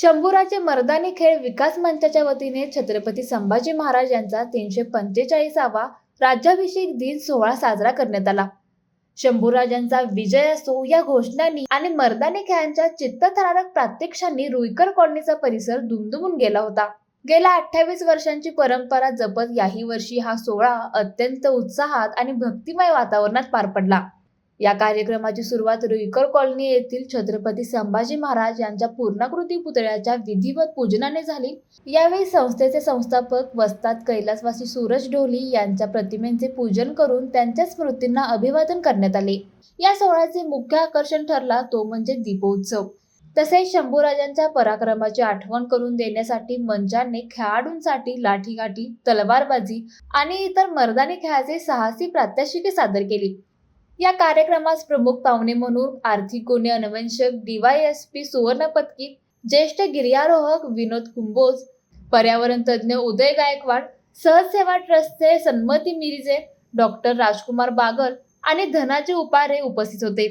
शंभूराजे मर्दानी खेळ विकास मंचाच्या वतीने छत्रपती संभाजी महाराज यांचा तीनशे पंचेचाळीसावा राज्याभिषेक दिन सोहळा साजरा करण्यात आला. शंभूराजांचा विजय असो या घोषणांनी आणि मर्दानी खेळांच्या चित्तथरारक प्रात्यक्षांनी रुईकर कॉलनीचा परिसर दुमदुमून गेला होता. गेल्या अठ्ठावीस वर्षांची परंपरा जपत याही वर्षी हा सोहळा अत्यंत उत्साहात आणि भक्तिमय वातावरणात पार पडला. या कार्यक्रमाची सुरुवात रुईकर कॉलनी येथील छत्रपती संभाजी महाराज यांच्या पूर्णाकृती पुतळ्याच्या विधिवत पूजनाने झाली. यावेळी संस्थेचे संस्थापक वस्ताद कैलासवासी सूरज ढोली यांच्या प्रतिमेचे पूजन करून त्यांच्या स्मृतींना अभिवादन करण्यात आले. या सोहळ्याचे मुख्य आकर्षण ठरला तो म्हणजे दीपोत्सव. तसेच शंभूराजांच्या पराक्रमाची आठवण करून देण्यासाठी मंचाने खेळाडूंसाठी लाठीगाठी तलवारबाजी आणि इतर मर्दानी खेळाचे साहसी प्रात्यक्षिके सादर केली. या कार्यक्रमास प्रमुख पाहुणे म्हणून आर्थिक गुन्हे अन्वेषक डीवायएसपी सुवर्ण पदकी ज्येष्ठ गिर्यारोहक विनोद कुंभोज पर्यावरण तज्ज्ञ उदय गायकवाड सहजसेवा ट्रस्टचे सन्मती मिरिजे डॉक्टर राजकुमार बागल आणि धनाजी उपारे उपस्थित होते.